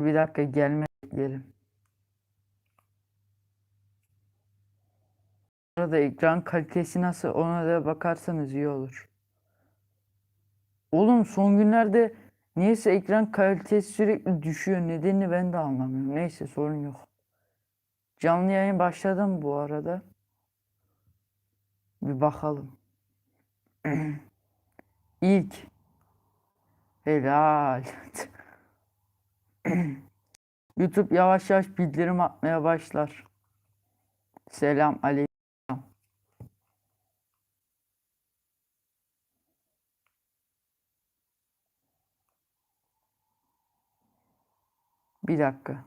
Bir dakika gelme bekleyelim. Arada ekran kalitesi nasıl ona da bakarsanız iyi olur. Oğlum son günlerde niyeyse ekran kalitesi sürekli düşüyor. Nedenini ben de anlamıyorum. Neyse sorun yok. Canlı yayın başladı mı bu arada? Bir bakalım. İlk. Helal. YouTube yavaş yavaş bildirim atmaya başlar. Selam aleyküm. Bir dakika.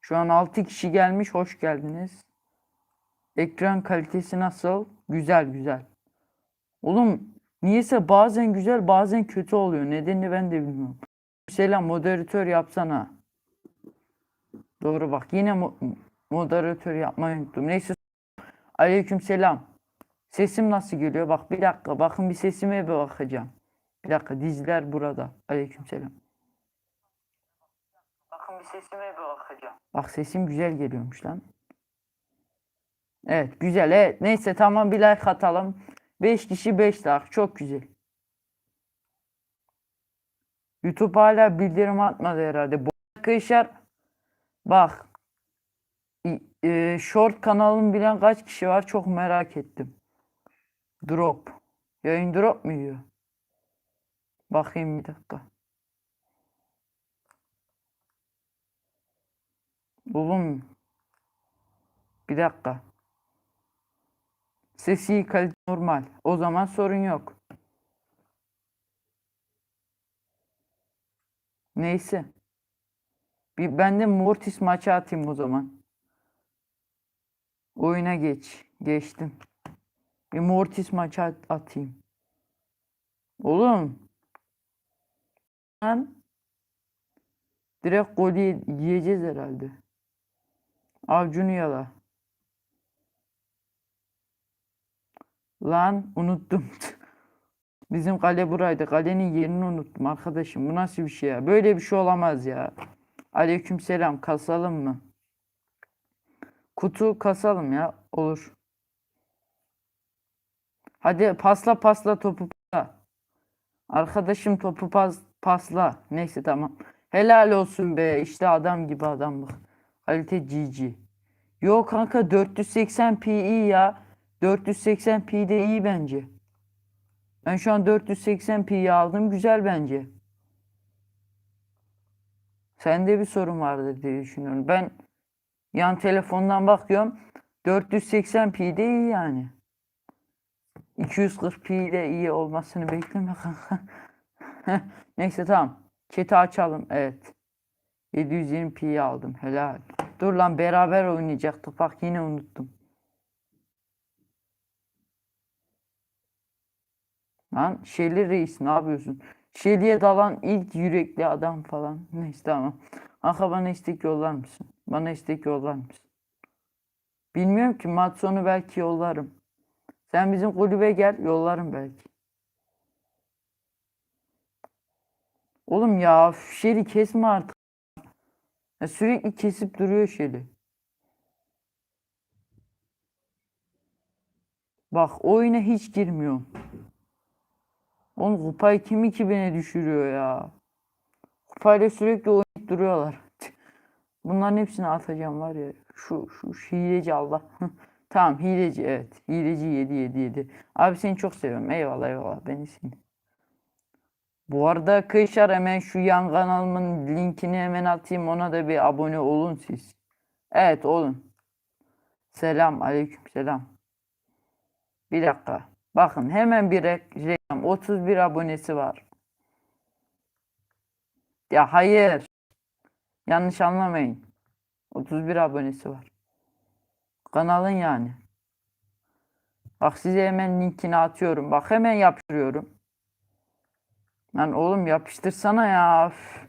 Şu an 6 kişi gelmiş. Hoş geldiniz. Ekran kalitesi nasıl? Güzel güzel. Oğlum niyeyse bazen güzel bazen kötü oluyor. Nedenini ben de bilmiyorum. Selam moderatör yapsana. Doğru bak yine mo- moderatör yapmayı unuttum. Neyse. Aleyküm selam. Sesim nasıl geliyor? Bak bir dakika. Bakın bir sesime bir bakacağım. Bir dakika dizler burada. Aleyküm selam. Bakın bir sesime bir bakacağım. Bak sesim güzel geliyormuş lan. Evet güzel. Evet neyse tamam bir like atalım. 5 kişi 5 like. Çok güzel. YouTube hala bildirim atmadı herhalde. Bu arkadaşlar bak e, short kanalını bilen kaç kişi var çok merak ettim. Drop. Yayın drop mu yiyor? Bakayım bir dakika. Oğlum bir dakika. Sesi kalite normal. O zaman sorun yok. Neyse. Bir ben de Mortis maçı atayım o zaman. Oyuna geç. Geçtim. Bir Mortis maçı at- atayım. Oğlum. Lan. Direkt gol ye- yiyeceğiz herhalde. Avcunu yala. Lan unuttum. Bizim kale buraydı. Kalenin yerini unuttum arkadaşım. Bu nasıl bir şey ya? Böyle bir şey olamaz ya. Aleykümselam. Kasalım mı? Kutu kasalım ya. Olur. Hadi pasla pasla topu pasla. Arkadaşım topu pas, pasla. Neyse tamam. Helal olsun be. İşte adam gibi adamlık. Kalite GG. Yok kanka 480 pi ya. 480 pi de iyi bence. Ben şu an 480 pi'yi aldım. Güzel bence. Sende bir sorun vardır diye düşünüyorum. Ben yan telefondan bakıyorum. 480 pi de iyi yani. 240 pi de iyi olmasını bekleme kanka. Neyse tamam. Chat'i açalım. Evet. 720 pi'yi aldım. Helal. Dur lan beraber oynayacaktık. Bak yine unuttum. Lan Şeli Reis ne yapıyorsun? Şeli'ye dalan ilk yürekli adam falan. Neyse tamam. Kanka bana istek yollar mısın? Bana istek yollar mısın? Bilmiyorum ki maç sonu belki yollarım. Sen bizim kulübe gel yollarım belki. Oğlum ya Şeli kesme artık. Ya sürekli kesip duruyor Şeli. Bak oyuna hiç girmiyorum. Oğlum kupayı kim 2000'e düşürüyor ya? Kupayla sürekli oynayıp duruyorlar. Bunların hepsini atacağım var ya. Şu şu, şu hileci Allah. Tamam hileci evet. Hileci 7 7 7. Abi seni çok seviyorum. Eyvallah eyvallah. Beni seni. Bu arada arkadaşlar hemen şu yan kanalımın linkini hemen atayım. Ona da bir abone olun siz. Evet olun. Selam aleyküm selam. Bir dakika. Bakın hemen bir rek- reklam. 31 abonesi var. Ya hayır. Yanlış anlamayın. 31 abonesi var. Kanalın yani. Bak size hemen linkini atıyorum. Bak hemen yapıştırıyorum. Lan oğlum yapıştırsana ya. Üf.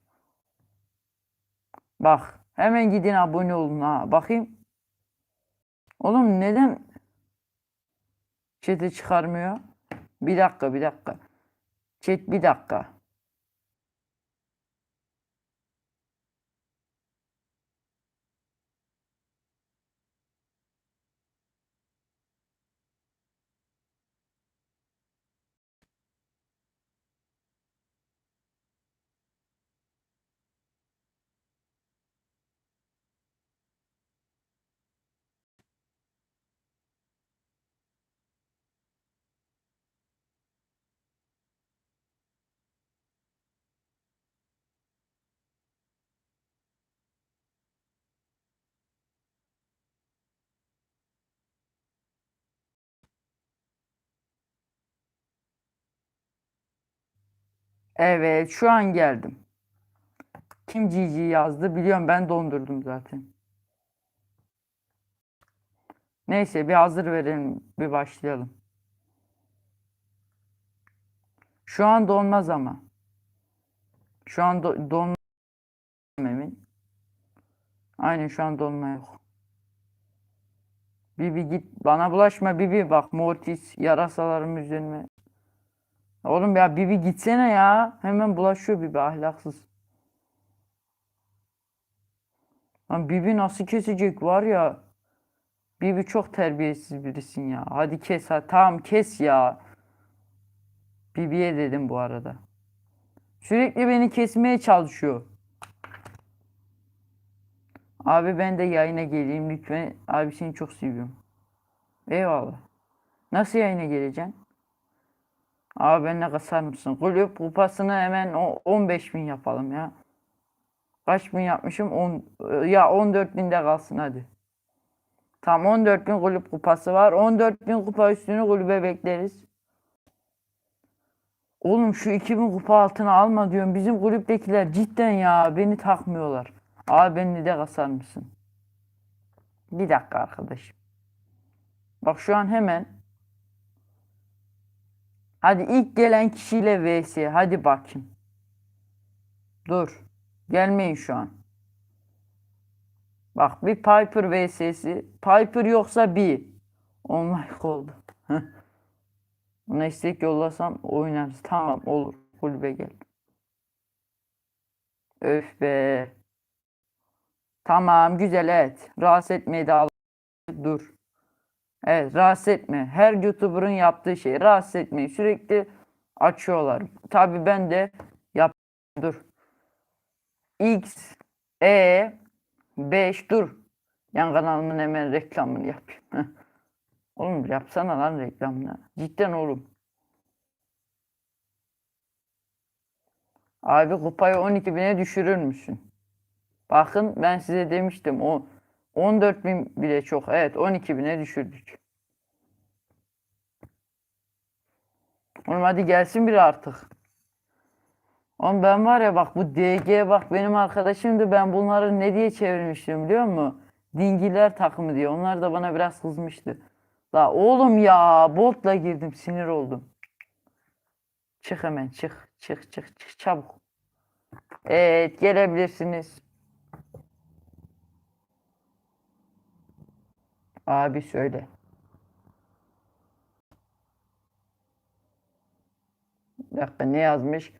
Bak hemen gidin abone olun ha. Bakayım. Oğlum neden chat'e çıkarmıyor? Bir dakika bir dakika. Chat bir dakika. Evet şu an geldim. Kim GG yazdı biliyorum ben dondurdum zaten. Neyse bir hazır verelim bir başlayalım. Şu an donmaz ama. Şu an do donma. Aynen şu an donma yok. Bibi git bana bulaşma Bibi bak Mortis yarasalarım üzerime. Oğlum ya Bibi gitsene ya. Hemen bulaşıyor Bibi ahlaksız. Lan Bibi nasıl kesecek var ya. Bibi çok terbiyesiz birisin ya. Hadi kes ha. Tamam kes ya. Bibi'ye dedim bu arada. Sürekli beni kesmeye çalışıyor. Abi ben de yayına geleyim lütfen. Abi seni çok seviyorum. Eyvallah. Nasıl yayına geleceksin? Abi benimle kasar mısın? Kulüp kupasını hemen o 15 bin yapalım ya. Kaç bin yapmışım? 10, ya 14 binde kalsın hadi. Tam 14 bin kulüp kupası var. 14 bin kupa üstünü kulübe bekleriz. Oğlum şu 2000 kupa altına alma diyorum. Bizim kulüptekiler cidden ya beni takmıyorlar. Abi beni de kasar mısın? Bir dakika arkadaşım. Bak şu an hemen. Hadi ilk gelen kişiyle vs. Hadi bakayım. Dur. Gelmeyin şu an. Bak bir Piper vs'si. Piper yoksa bir. Online oldu. Buna istek yollasam oynarız. Tamam olur. Kulübe gel. Öf be. Tamam güzel evet. Rahatsız etmeyi de al. Dur. Evet rahatsız etme. Her YouTuber'ın yaptığı şey. Rahatsız etmeyi sürekli açıyorlar. Tabi ben de yap. Dur. X E 5 dur. Yan kanalımın hemen reklamını yapayım. Oğlum yapsana lan reklamını. Cidden oğlum. Abi kupayı 12 bine düşürür müsün? Bakın ben size demiştim o 14 bin bile çok. Evet 12 bine düşürdük. Oğlum hadi gelsin biri artık. Oğlum ben var ya bak bu DG bak benim arkadaşımdı ben bunları ne diye çevirmiştim biliyor musun? Dingiler takımı diye. Onlar da bana biraz kızmıştı. La oğlum ya botla girdim sinir oldum. Çık hemen çık çık çık çık çabuk. Evet gelebilirsiniz. Abi söyle. Bir dakika ne yazmış?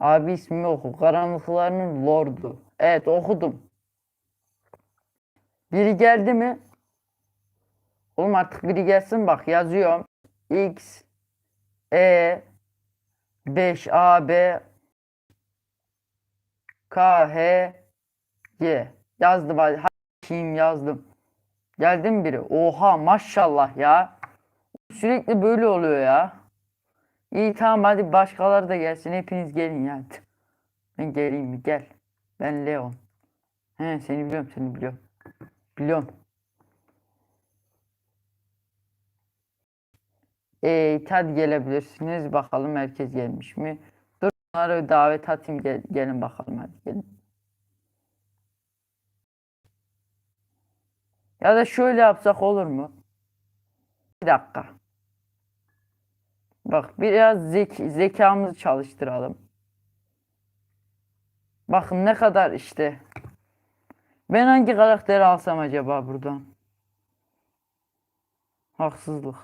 Abi ismini oku. Karanlıklarının Lordu. Evet okudum. Biri geldi mi? Oğlum artık biri gelsin bak yazıyorum. X E 5 A B K H Y yazdım hadi yazdım. Geldi mi biri? Oha maşallah ya. Sürekli böyle oluyor ya. İyi tamam hadi başkaları da gelsin. Hepiniz gelin ya. Ben geleyim mi? Gel. Ben Leon. He seni biliyorum seni biliyorum. Biliyorum. Ee, hadi gelebilirsiniz. Bakalım herkes gelmiş mi? Dur bunları davet atayım. Gel, gelin bakalım hadi gelin. Ya da şöyle yapsak olur mu? Bir dakika. Bak biraz zek zekamızı çalıştıralım. Bakın ne kadar işte. Ben hangi karakteri alsam acaba buradan? Haksızlık.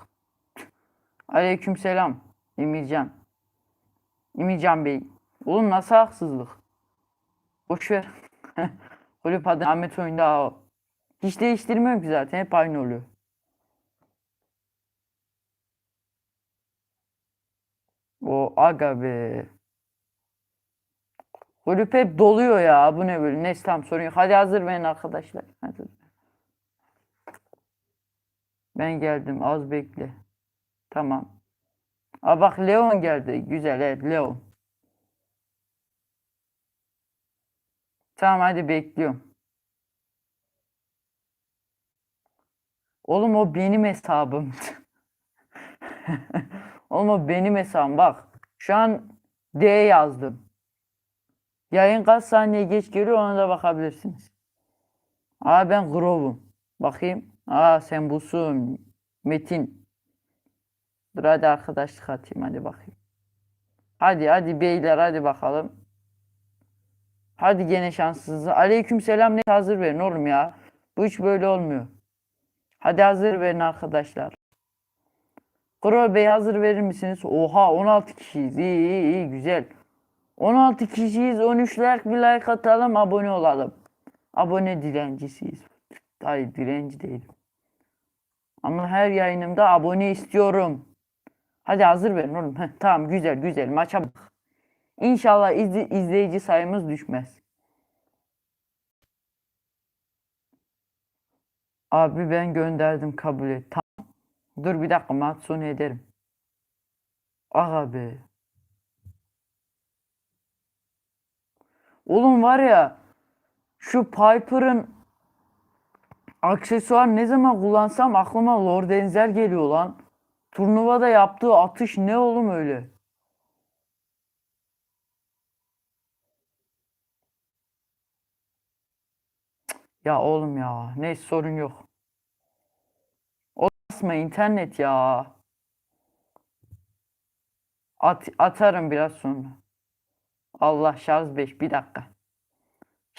Aleykümselam. Emircan. Emircan Bey. Oğlum nasıl haksızlık? Boş ver. Kulüp adı Ahmet oyunda. Hiç değiştirmiyorum ki zaten. Hep aynı oluyor. O aga be. Kulüp hep doluyor ya. Bu ne böyle? Neyse tamam sorun yok. Hadi hazır verin arkadaşlar. Hadi. Ben geldim. Az bekle. Tamam. Aa bak Leon geldi. Güzel evet Leon. Tamam hadi bekliyorum. Oğlum o benim hesabım. Oğlum o benim hesabım bak. Şu an D yazdım. Yayın kaç saniye geç geliyor ona da bakabilirsiniz. Aa ben Grove'um. Bakayım. Aa sen busun. Metin. Dur hadi arkadaşlık atayım hadi bakayım. Hadi hadi beyler hadi bakalım. Hadi gene şanssızlığı. Aleyküm selam ne hazır verin oğlum ya. Bu hiç böyle olmuyor. Hadi hazır verin arkadaşlar. Kral Bey hazır verir misiniz? Oha 16 kişiyiz. İyi iyi iyi güzel. 16 kişiyiz. 13 like bir like atalım abone olalım. Abone dilencisiyiz. Hayır dilenci değilim. Ama her yayınımda abone istiyorum. Hadi hazır verin oğlum. Heh, tamam güzel güzel maça bak. İnşallah izli- izleyici sayımız düşmez. Abi ben gönderdim kabul et. Tamam. Dur bir dakika maç sonu ederim. Aga be. Oğlum var ya şu Piper'ın aksesuar ne zaman kullansam aklıma Lord Enzel geliyor lan. Turnuvada yaptığı atış ne oğlum öyle? Ya oğlum ya. Neyse sorun yok. O internet ya. At, atarım biraz sonra. Allah şarj 5 bir dakika.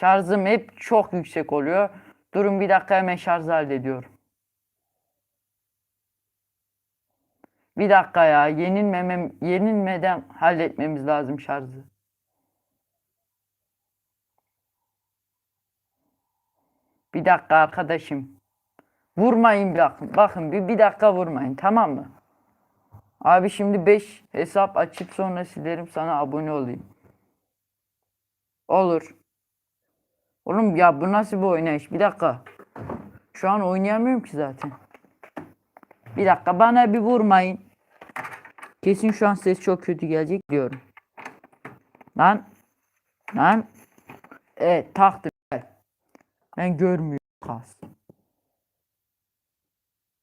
Şarjım hep çok yüksek oluyor. Durun bir dakika hemen şarj hallediyorum. Bir dakika ya yenilmemem yenilmeden halletmemiz lazım şarjı. Bir dakika arkadaşım. Vurmayın bakın. Bakın bir, bir dakika vurmayın tamam mı? Abi şimdi 5 hesap açıp sonra silerim sana abone olayım. Olur. Oğlum ya bu nasıl bir oynayış? Bir dakika. Şu an oynayamıyorum ki zaten. Bir dakika bana bir vurmayın. Kesin şu an ses çok kötü gelecek diyorum. Lan. Lan. Evet taktım. Ben görmüyorum kas.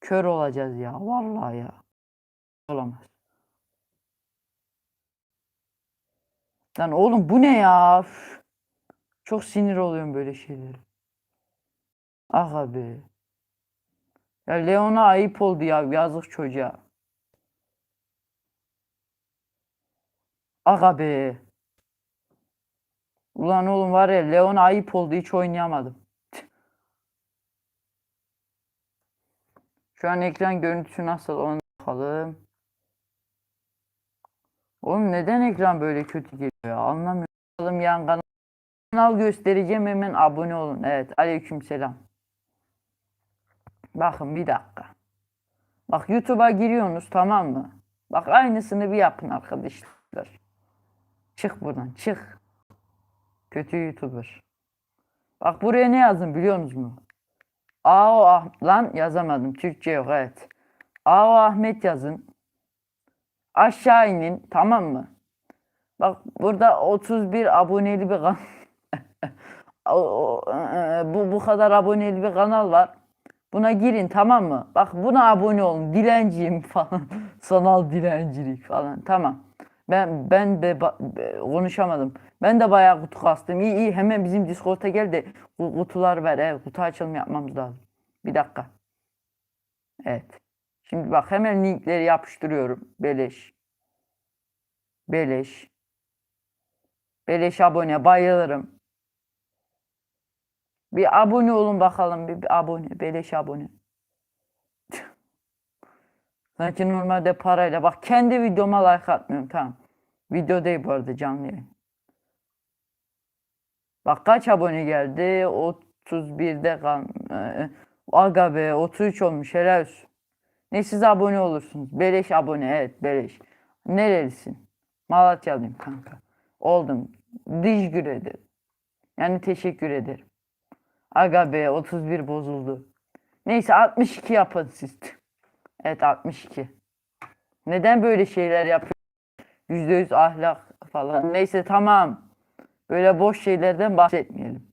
Kör olacağız ya. Vallahi ya. Olamaz. Lan oğlum bu ne ya? Üf. Çok sinir oluyorum böyle şeylere. Ah abi. Ya Leon'a ayıp oldu ya. Yazık çocuğa. Aga be. Ulan oğlum var ya Leon ayıp oldu hiç oynayamadım. Şu an ekran görüntüsü nasıl ona bakalım. Oğlum neden ekran böyle kötü geliyor anlamıyorum. Yan kanal, kanal göstereceğim hemen abone olun. Evet aleykümselam. Bakın bir dakika. Bak YouTube'a giriyorsunuz tamam mı? Bak aynısını bir yapın arkadaşlar. Çık buradan çık. Kötü YouTuber. Bak buraya ne yazdım biliyor musunuz? Ao ah lan yazamadım. Türkçe yok evet. Ao Ahmet yazın. Aşağı inin tamam mı? Bak burada 31 aboneli bir kanal. O- e, bu bu kadar aboneli bir kanal var. Buna girin tamam mı? Bak buna abone olun. Dilenciyim falan. Sanal dilencilik falan. Tamam. Ben ben de konuşamadım. Ben de bayağı kutu kastım. İyi iyi hemen bizim Discord'a gel de ku- kutular ver. Evet, kutu açılımı yapmamız lazım. Bir dakika. Evet. Şimdi bak hemen linkleri yapıştırıyorum. Beleş. Beleş. Beleş abone bayılırım. Bir abone olun bakalım. Bir, bir abone. Beleş abone. Sanki normalde parayla. Bak kendi videoma like atmıyorum. Tamam. Video değil bu arada canlı yayın. Bak kaç abone geldi? 31'de kal. Ee, Aga be 33 olmuş helal olsun. Ne siz abone olursunuz. Beleş abone evet beleş. Nerelisin? Malatyalıyım kanka. Oldum. Teşekkür ederim. Yani teşekkür ederim. Aga be 31 bozuldu. Neyse 62 yapın siz. Evet 62. Neden böyle şeyler yapıyor? %100 ahlak falan. Neyse tamam. Böyle boş şeylerden bahsetmeyelim.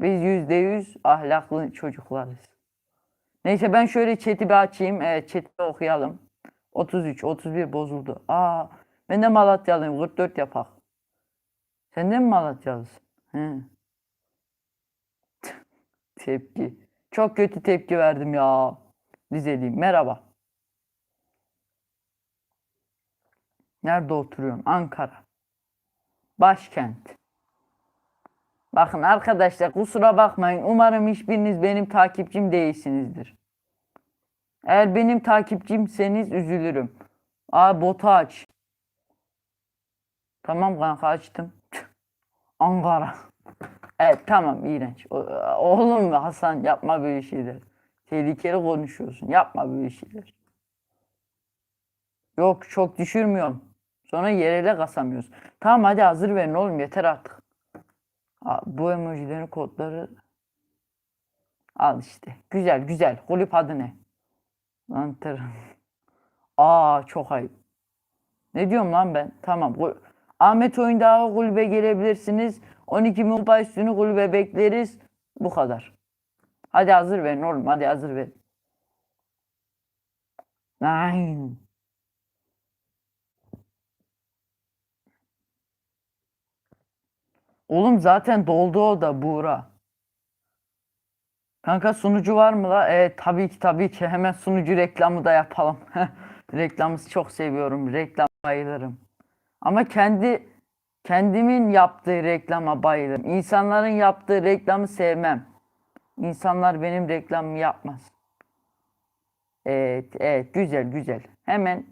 Biz %100 ahlaklı çocuklarız. Neyse ben şöyle chat'i bir açayım. Evet chat'i okuyalım. 33, 31 bozuldu. Aa Ben de Malatyalıyım. 44 yapak. Sen de mi Malatyalısın? He. Tepki. Çok kötü tepki verdim ya. Rizeliyim. Merhaba. Nerede oturuyorsun? Ankara. Başkent. Bakın arkadaşlar kusura bakmayın. Umarım hiçbiriniz benim takipçim değilsinizdir. Eğer benim takipçimseniz üzülürüm. Aa botu aç. Tamam kanka açtım. Ankara. Evet tamam iğrenç. Oğlum Hasan yapma böyle şeyler. Tehlikeli konuşuyorsun. Yapma böyle şeyler. Yok çok düşürmüyorum. Sonra yere kasamıyoruz. Tamam hadi hazır verin oğlum yeter artık. Bu emojilerin kodları al işte. Güzel güzel. Kulüp adı ne? Lan Aa çok ayıp. Ne diyorum lan ben? Tamam. Ahmet Oyundağ'a kulübe gelebilirsiniz. 12 bin üstünü kulübe bekleriz. Bu kadar. Hadi hazır verin oğlum. Hadi hazır verin. Nine. Oğlum zaten doldu o da Buğra. Kanka sunucu var mı la? Evet tabii ki tabii ki. Hemen sunucu reklamı da yapalım. Reklamı çok seviyorum. Reklam bayılırım. Ama kendi kendimin yaptığı reklama bayılırım. İnsanların yaptığı reklamı sevmem. İnsanlar benim reklamımı yapmaz. Evet, evet güzel güzel. Hemen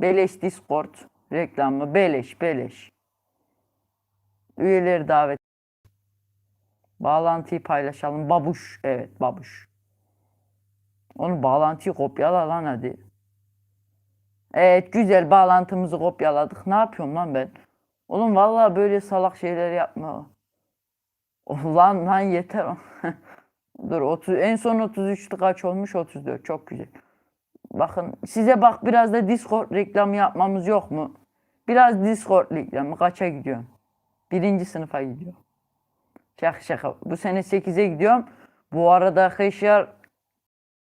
beleş Discord reklamı beleş beleş. Üyeleri davet. Bağlantıyı paylaşalım. Babuş. Evet babuş. Onu bağlantıyı kopyala lan hadi. Evet güzel bağlantımızı kopyaladık. Ne yapıyorum lan ben? Oğlum vallahi böyle salak şeyler yapma. Lan lan yeter. Dur 30 en son 33'lü kaç olmuş 34 çok güzel. Bakın size bak biraz da Discord reklamı yapmamız yok mu? Biraz Discord reklamı kaça gidiyorsun? Birinci sınıfa gidiyor. Şaka şaka. Bu sene 8'e gidiyorum. Bu arada arkadaşlar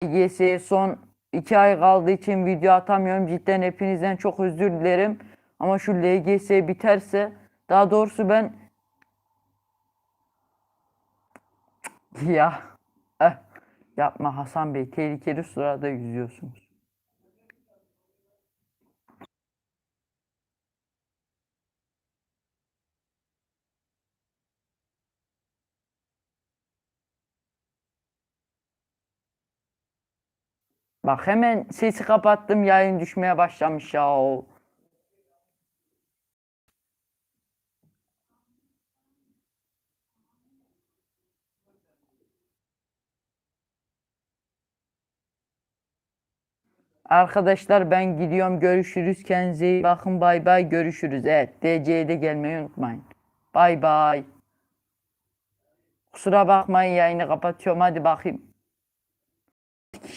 YS'ye son 2 ay kaldığı için video atamıyorum. Cidden hepinizden çok özür dilerim. Ama şu LGS biterse daha doğrusu ben ya yapma Hasan Bey tehlikeli sularda yüzüyorsunuz. Bak hemen sesi kapattım yayın düşmeye başlamış ya. Arkadaşlar ben gidiyorum görüşürüz kendinize bakın bay bay görüşürüz. Evet DC'ye de gelmeyi unutmayın. Bay bay. Kusura bakmayın yayını kapatıyorum hadi bakayım.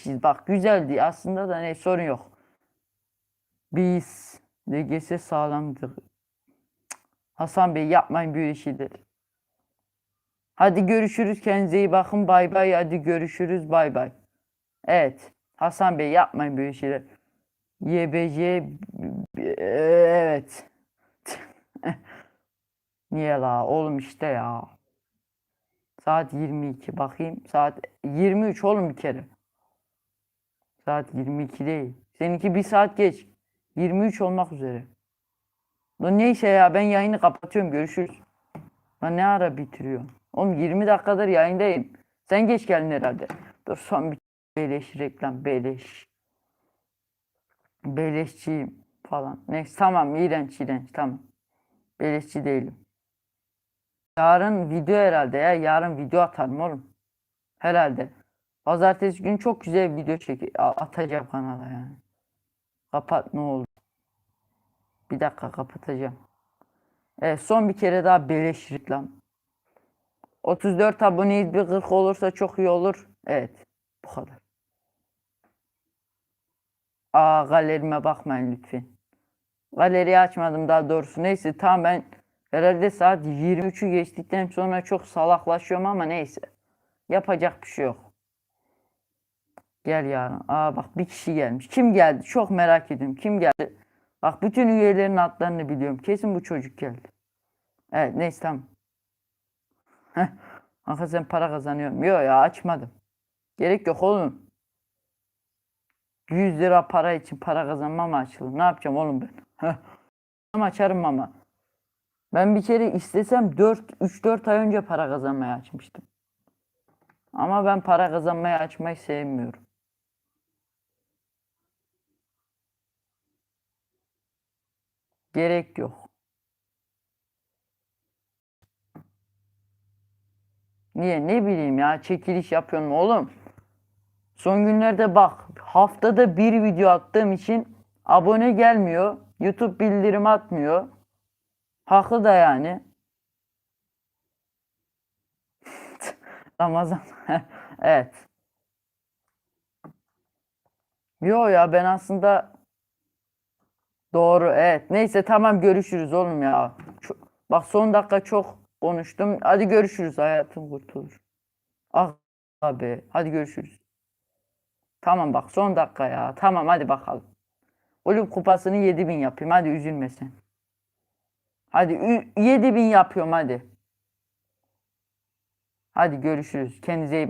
Bak güzeldi aslında da ne sorun yok. Biz LGS sağlamdır. Hasan Bey yapmayın böyle şeyler. Hadi görüşürüz kendinize iyi bakın bay bay hadi görüşürüz bay bay. Evet Hasan Bey yapmayın böyle şeyler. YBC evet. Niye la oğlum işte ya. Saat 22 bakayım. Saat 23 oğlum bir kere. Saat 22 değil. Seninki bir saat geç. 23 olmak üzere. Lan neyse ya ben yayını kapatıyorum. Görüşürüz. Lan ne ara bitiriyor? Oğlum 20 dakikadır yayındayım. Sen geç geldin herhalde. Dur son bir beleş reklam. Beleş. Beleşçiyim falan. Neyse tamam iğrenç iğrenç tamam. Beleşçi değilim. Yarın video herhalde ya. Yarın video atarım oğlum. Herhalde. Pazartesi günü çok güzel video çeki a- atacağım kanala yani. Kapat ne olur. Bir dakika kapatacağım. Evet son bir kere daha beleş reklam. 34 aboneyiz bir 40 olursa çok iyi olur. Evet. Bu kadar. Aa galerime bakmayın lütfen. Galeriyi açmadım daha doğrusu. Neyse tamam ben herhalde saat 23'ü geçtikten sonra çok salaklaşıyorum ama neyse. Yapacak bir şey yok. Gel yarın. Aa bak bir kişi gelmiş. Kim geldi? Çok merak ediyorum. Kim geldi? Bak bütün üyelerin adlarını biliyorum. Kesin bu çocuk geldi. Evet neyse tamam. Heh. Kanka sen para kazanıyorum. Yok ya açmadım. Gerek yok oğlum. 100 lira para için para kazanmam açılır. Ne yapacağım oğlum ben? Ama açarım ama. Ben bir kere istesem 4 3-4 ay önce para kazanmaya açmıştım. Ama ben para kazanmayı açmayı sevmiyorum. Gerek yok. Niye? Ne bileyim ya çekiliş yapıyorum oğlum. Son günlerde bak haftada bir video attığım için abone gelmiyor. YouTube bildirim atmıyor. Haklı da yani. Ramazan. Evet. Yo ya ben aslında doğru evet. Neyse tamam görüşürüz oğlum ya. Ço- Bak son dakika çok konuştum. Hadi görüşürüz hayatım kurtulur. Ah abi hadi görüşürüz. Tamam bak son dakika ya. Tamam hadi bakalım. Kulüp kupasını 7000 yapayım. Hadi üzülme sen. Hadi ü- 7000 yapıyorum hadi. Hadi görüşürüz. Kendinize iyi bak.